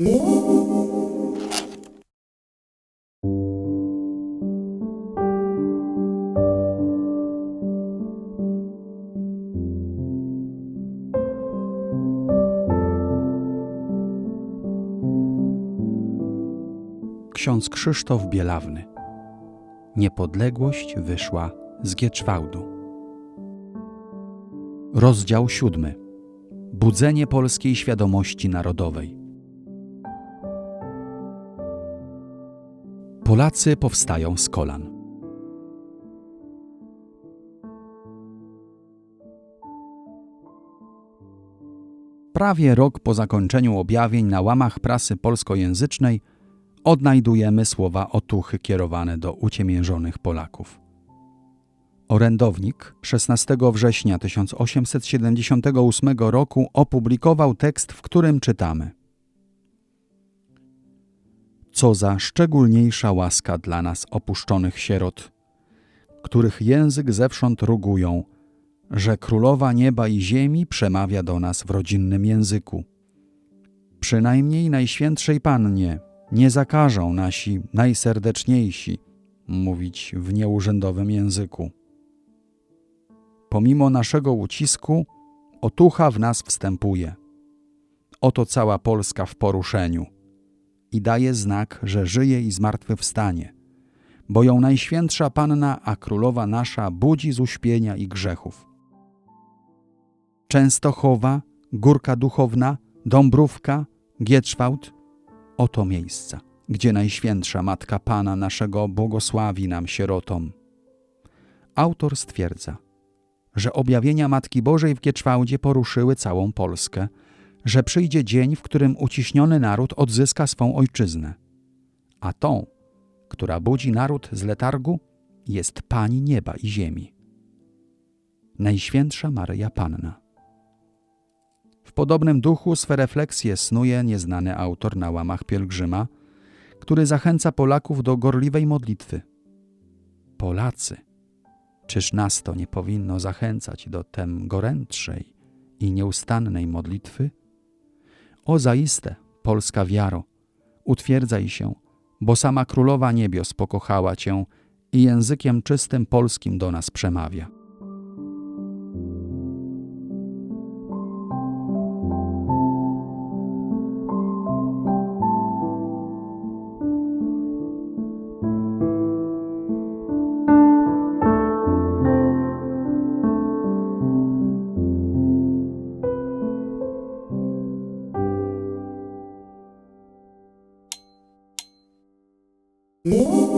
Ksiądz Krzysztof Bielawny. Niepodległość wyszła z Gieczwałdu. Rozdział siódmy. Budzenie polskiej świadomości narodowej. Polacy powstają z kolan. Prawie rok po zakończeniu objawień na łamach prasy polskojęzycznej odnajdujemy słowa otuchy kierowane do uciemiężonych Polaków. Orędownik 16 września 1878 roku opublikował tekst, w którym czytamy: Co za szczególniejsza łaska dla nas opuszczonych sierot, których język zewsząd rugują, że królowa nieba i ziemi przemawia do nas w rodzinnym języku. Przynajmniej Najświętszej Pannie nie zakażą nasi najserdeczniejsi mówić w nieurzędowym języku. Pomimo naszego ucisku, otucha w nas wstępuje. Oto cała Polska w poruszeniu i daje znak, że żyje i zmartwychwstanie, bo ją Najświętsza Panna, a Królowa nasza budzi z uśpienia i grzechów. Częstochowa, Górka Duchowna, Dąbrówka, Gietrzwałt – oto miejsca, gdzie Najświętsza Matka Pana naszego błogosławi nam sierotom. Autor stwierdza, że objawienia Matki Bożej w Gieczwałdzie poruszyły całą Polskę, że przyjdzie dzień, w którym uciśniony naród odzyska swą ojczyznę. A tą, która budzi naród z letargu, jest Pani nieba i ziemi. Najświętsza Maryja Panna. W podobnym duchu swe refleksje snuje nieznany autor na łamach pielgrzyma, który zachęca Polaków do gorliwej modlitwy. Polacy, czyż nas to nie powinno zachęcać do tem gorętszej i nieustannej modlitwy? O zaiste, polska wiaro, utwierdzaj się, bo sama Królowa Niebios pokochała Cię i językiem czystym polskim do nas przemawia. Música